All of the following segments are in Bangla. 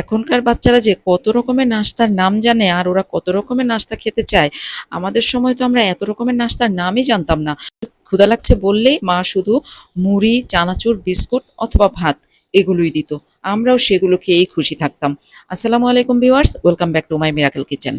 এখনকার বাচ্চারা যে কত রকমের নাস্তার নাম জানে আর ওরা কত রকমের নাস্তা খেতে চায়, আমাদের সময় তো আমরা এত রকমের নাস্তার নামই জানতাম না। ক্ষুদা লাগছে বললেই মা শুধু মুড়ি, চানাচুর, বিস্কুট অথবা ভাত এগুলোই দিত। আমরাও সেগুলো খেয়েই খুশি থাকতাম। আসসালামু আলাইকুম viewers welcome back to my miracle kitchen.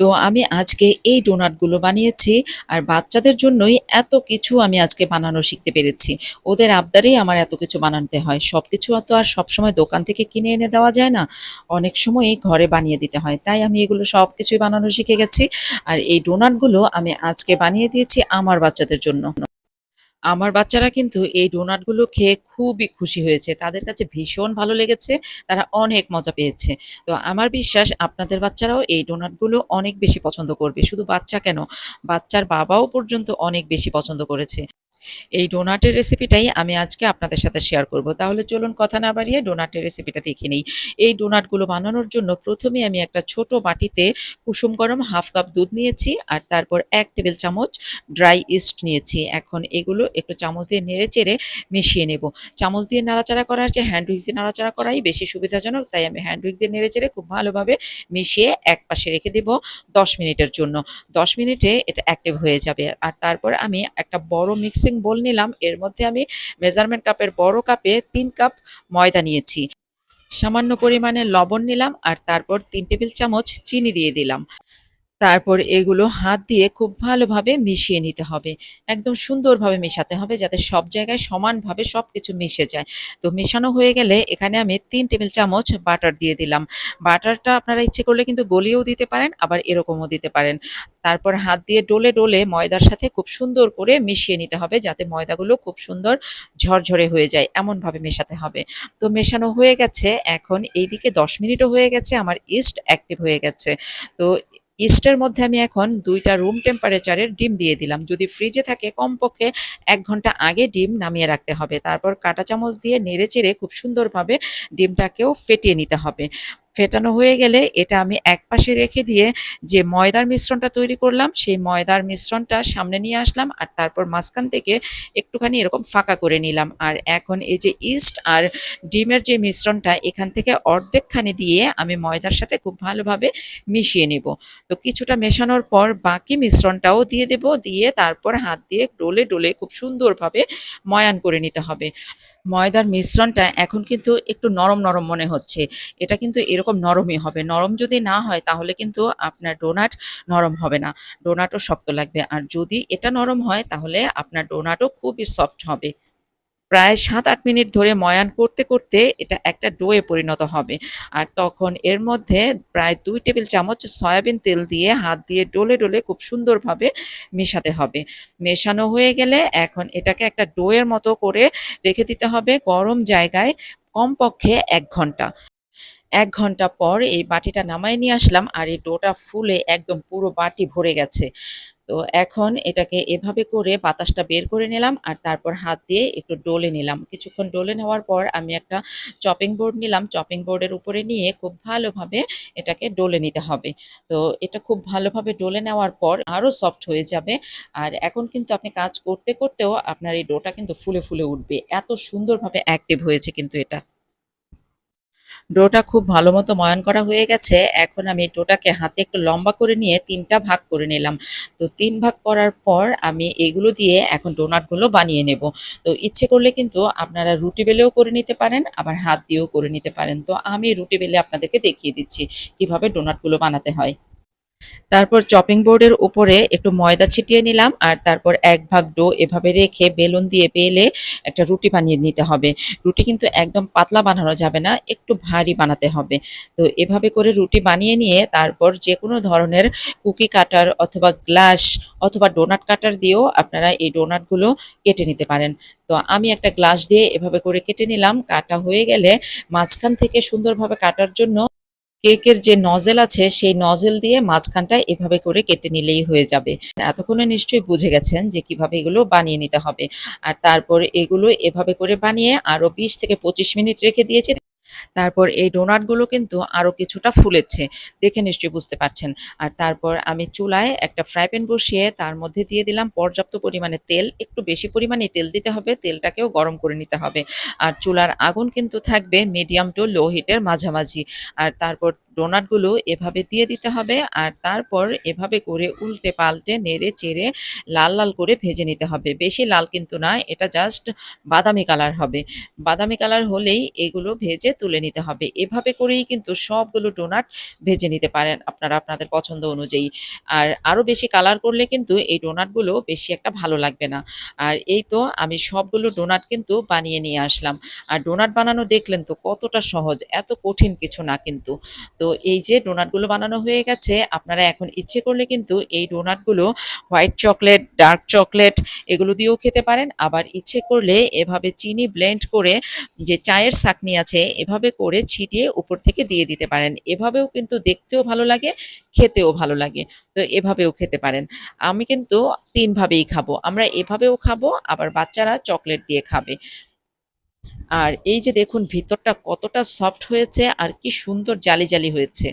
তো আমি আজকে এই ডোনাটগুলো বানিয়েছি আর বাচ্চাদের জন্যই এত কিছু আমি আজকে বানানো শিখতে পেরেছি। ওদের আবদারেই আমার এত কিছু বানাতে হয়। সব কিছু তো আর সব সময় দোকান থেকে কিনে এনে দেওয়া যায় না। অনেক সময়ই ঘরে বানিয়ে দিতে হয়। তাই আমি এগুলো সব কিছুই বানানো শিখে গেছি। আর এই ডোনাটগুলো আমি আজকে বানিয়ে দিয়েছি আমার বাচ্চাদের জন্য। আমার বাচ্চারা কিন্তু এই ডোনাটগুলো খেয়ে খুবই খুশি হয়েছে। তাদের কাছে ভীষণ ভালো লেগেছে, তারা অনেক মজা পেয়েছে। তো আমার বিশ্বাস আপনাদের বাচ্চারাও এই ডোনাটগুলো অনেক বেশি পছন্দ করবে। শুধু বাচ্চা কেন, বাচ্চার বাবাও পর্যন্ত অনেক বেশি পছন্দ করেছে। এই ডোনাটের রেসিপিটাই আমি আজকে আপনাদের সাথে শেয়ার করব। তাহলে চলুন কথা না বাড়িয়ে ডোনাটের রেসিপিটা দেখে নিই। এই ডোনাটগুলো বানানোর জন্য প্রথমে আমি একটা ছোট বাটিতে কুসুম গরম হাফ কাপ দুধ নিয়েছি আর তারপর এক টেবিল চামচ ড্রাই ইস্ট নিয়েছি। এখন এগুলো একটু চামচ দিয়ে নেড়ে চেড়ে মিশিয়ে নেব। চামচ দিয়ে নাড়াচাড়া করার যে হ্যান্ড উইক দিয়ে নাড়াচাড়া করাই বেশি সুবিধাজনক, তাই আমি হ্যান্ড উইক দিয়ে নেড়ে চেড়ে খুব ভালোভাবে মিশিয়ে এক পাশে রেখে দেব দশ মিনিটের জন্য। দশ মিনিটে এটা অ্যাক্টিভ হয়ে যাবে। আর তারপর আমি একটা বড় মিক্সিং বোল নিলাম। এর মধ্যে আমি মেজারমেন্ট কাপের বড় কাপে তিন কাপ ময়দা নিয়েছি। সামান্য পরিমাণে লবণ নিলাম আর তারপর তিন টেবিল চামচ চিনি দিয়ে দিলাম। তারপর এগুলো হাত দিয়ে খুব ভালোভাবে মিশিয়ে নিতে হবে। একদম সুন্দরভাবে মেশাতে হবে যাতে সব জায়গায় সমানভাবে সব কিছু মিশে যায়। তো মেশানো হয়ে গেলে এখানে আমি তিন টেবিল চামচ বাটার দিয়ে দিলাম। বাটারটা আপনারা ইচ্ছে করলে কিন্তু গলিয়েও দিতে পারেন, আবার এরকমও দিতে পারেন। তারপর হাত দিয়ে ডলে ডলে ময়দার সাথে খুব সুন্দর করে মিশিয়ে নিতে হবে যাতে ময়দাগুলো খুব সুন্দর ঝরঝরে হয়ে যায়, এমনভাবে মেশাতে হবে। তো মেশানো হয়ে গেছে, এখন এইদিকে দশ মিনিটও হয়ে গেছে, আমার ইস্ট অ্যাক্টিভ হয়ে গেছে। তো ইস্টের মধ্যে আমি এখন দুইটা রুম টেম্পারেচারের ডিম দিয়ে দিলাম। যদি ফ্রিজে থাকে, কমপক্ষে এক ঘণ্টা আগে ডিম নামিয়ে রাখতে হবে। তারপর কাটা চামচ দিয়ে নেড়ে চেড়ে খুব সুন্দরভাবে ডিমটাকেও ফেটিয়ে নিতে হবে। ফেটানো হয়ে গেলে এটা আমি এক পাশে রেখে দিয়ে যে ময়দার মিশ্রণটা তৈরি করলাম, সেই ময়দার মিশ্রণটা সামনে নিয়ে আসলাম আর তারপর মাঝখান থেকে একটুখানি এরকম ফাঁকা করে নিলাম। আর এখন এই যে ইস্ট আর ডিমের যে মিশ্রণটা, এখান থেকে অর্ধেকখানি দিয়ে আমি ময়দার সাথে খুব ভালোভাবে মিশিয়ে নেব। তো কিছুটা মেশানোর পর বাকি মিশ্রণটাও দিয়ে দেব, দিয়ে তারপর হাত দিয়ে ডলে ডলে খুব সুন্দরভাবে ময়ান করে নিতে হবে। ময়দার মিশ্রণটা এখন কিন্তু একটু নরম নরম মনে হচ্ছে। এটা কিন্তু এরকম নরমই হবে। নরম যদি না হয় তাহলে কিন্তু আপনার ডোনাট নরম হবে না। ডোনাটও শক্ত লাগবে। আর যদি এটা নরম হয় তাহলে আপনার ডোনাটও খুবই সফট হবে। প্রায় সাত আট মিনিট ধরে ময়ান করতে করতে এটা একটা ডোয়ে পরিণত হবে। আর তখন এর মধ্যে প্রায় দুই টেবিল চামচ সয়াবিন তেল দিয়ে হাত দিয়ে ডলে ডলে খুব সুন্দরভাবে মেশাতে হবে। মেশানো হয়ে গেলে এখন এটাকে একটা ডোয়ের মতো করে রেখে দিতে হবে গরম জায়গায় কমপক্ষে এক ঘণ্টা। এক ঘণ্টা পর এই বাটিটা নামায় নিয়ে আসলাম আর এই ডোটা ফুলে একদম পুরো বাটি ভরে গেছে। তো এখন এটাকে এভাবে করে বাতাসটা বের করে নিলাম আর তারপর হাত দিয়ে একটু ডলে নিলাম। কিছুক্ষণ ডলে নেওয়ার পর আমি একটা চপিং বোর্ড নিলাম। চপিং বোর্ডের উপরে নিয়ে খুব ভালোভাবে এটাকে ডলে নিতে হবে। তো এটা খুব ভালোভাবে ডলে নেওয়ার পর আরও সফট হয়ে যাবে। আর এখন কিন্তু আপনি কাজ করতে করতেও আপনার এই ডোটা কিন্তু ফুলে ফুলে উঠবে। এত সুন্দরভাবে অ্যাক্টিভ হয়েছে কিন্তু এটা। ডোটা খুব ভালো মতো ময়ন করা হয়ে গেছে। এখন আমি ডোটাকে হাতে একটু লম্বা করে নিয়ে তিনটা ভাগ করে নিলাম। তো তিন ভাগ করার পর আমি এগুলো দিয়ে এখন ডোনাটগুলো বানিয়ে নেব। তো ইচ্ছে করলে কিন্তু আপনারা রুটি বেলেও করে নিতে পারেন, আবার হাত দিয়েও করে নিতে পারেন। তো আমি রুটি বেলে আপনাদেরকে দেখিয়ে দিচ্ছি কীভাবে ডোনাটগুলো বানাতে হয়। তারপর চপিং বোর্ডের উপরে একটু ময়দা ছিটিয়ে নিলাম আর তারপর এক ভাগ ডো এভাবে রেখে বেলুন দিয়ে বেলে একটা রুটি বানিয়ে নিতে হবে। রুটি কিন্তু একদম পাতলা বানানো যাবে না, একটু ভারী বানাতে হবে। তো এভাবে করে রুটি বানিয়ে নিয়ে তারপর যে কোনো ধরনের কুকি কাটার অথবা গ্লাস অথবা ডোনাট কাটার দিয়েও আপনারা এই ডোনাটগুলো কেটে নিতে পারেন। তো আমি একটা গ্লাস দিয়ে এভাবে করে কেটে নিলাম, কাটা হয়ে গেলে মাঝখান থেকে সুন্দরভাবে কাটার জন্য কেকের যে নজেল আছে, সেই নজেল দিয়ে মাঝখানটা এভাবে করে কেটে নিলেই হয়ে যাবে। এতক্ষণে নিশ্চয়ই বুঝে গেছেন যে কীভাবে এগুলো বানিয়ে নিতে হবে। আর তারপর এগুলো এভাবে করে বানিয়ে আরও বিশ থেকে পঁচিশ মিনিট রেখে দিয়েছি। তারপর এই ডোনাটগুলো কিন্তু আরও কিছুটা ফুলেছে, দেখে নিশ্চয়ই বুঝতে পারছেন। আর তারপর আমি চুলায় একটা ফ্রাই প্যান বসিয়ে তার মধ্যে দিয়ে দিলাম পর্যাপ্ত পরিমাণে তেল, একটু বেশি পরিমাণে তেল দিতে হবে, তেলটাকেও গরম করে নিতে হবে। আর চুলার আগুন কিন্তু থাকবে মিডিয়াম টু লো হিটের মাঝামাঝি। আর তারপর ডোনাটগুলো এভাবে দিয়ে দিতে হবে আর তারপর এভাবে করে উল্টে পাল্টে নেড়ে চেড়ে লাল লাল করে ভেজে নিতে হবে। বেশি লাল কিন্তু না, এটা জাস্ট বাদামি কালার হবে। বাদামি কালার হলেই এগুলো ভেজে তুলে নিতে হবে। এভাবে করেই কিন্তু সবগুলো ডোনাট ভেজে নিতে পারেন আপনারা আপনাদের পছন্দ অনুযায়ী। আর আরও বেশি কালার করলে কিন্তু এই ডোনাটগুলো বেশি একটা ভালো লাগবে না। আর এই তো আমি সবগুলো ডোনাট কিন্তু বানিয়ে নিয়ে আসলাম। আর ডোনাট বানানো দেখলেন তো কতটা সহজ, এত কঠিন কিছু না কিন্তু। তো এই যে ডোনাটগুলো বানানো হয়ে গেছে, আপনারা এখন ইচ্ছে করলে কিন্তু এই ডোনাটগুলো হোয়াইট চকলেট ডার্ক চকলেট এগুলো দিয়েও খেতে পারেন। আবার ইচ্ছে করলে এভাবে চিনি ব্লেন্ড করে যে চায়ের চাকনি আছে, এভাবে করে ছিটিয়ে উপর থেকে দিয়ে দিতে পারেন। এভাবেও কিন্তু দেখতেও ভালো লাগে, খেতেও ভালো লাগে। তো এভাবেও খেতে পারেন। আমি কিন্তু তিনভাবেই খাব। আমরা এভাবেও খাব, আবার বাচ্চারা চকলেট দিয়ে খাবে। আর এই যে দেখুন, ভিতরটা কতটা সফট হয়েছে আর কি সুন্দর জালি জালি হয়েছে।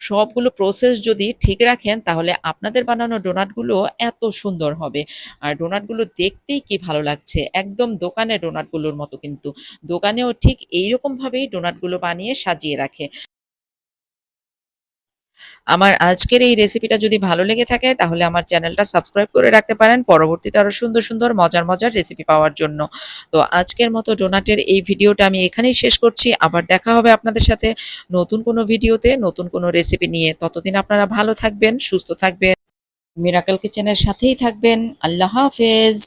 সবগুলো প্রসেস যদি ঠিক রাখেন, তাহলে আপনাদের বানানো ডোনাটগুলো এত সুন্দর হবে। আর ডোনাটগুলো দেখতেই কি ভালো লাগছে। একদম দোকানে ডোনাটগুলোর মতো কিন্তু। দোকানেও ঠিক এইরকমভাবেই ডোনাটগুলো বানিয়ে সাজিয়ে রাখে। আমার আজকের এই রেসিপিটা যদি ভালো লেগে থাকে, তাহলে আমার চ্যানেলটা সাবস্ক্রাইব করে রাখতে পারেন। পরবর্তীতে আরও সুন্দর সুন্দর, মজার মজার রেসিপি পাওয়ার জন্য। তো আজকের মতো ডোনাটের এই ভিডিওটা আমি এখানেই শেষ করছি। আবার দেখা হবে আপনাদের সাথে নতুন কোনো ভিডিওতে নতুন কোনো রেসিপি নিয়ে। ততদিন আপনারা ভালো থাকবেন, সুস্থ থাকবেন। মিরাকেল কিচেনের সাথেই থাকবেন। আল্লাহ হাফেজ।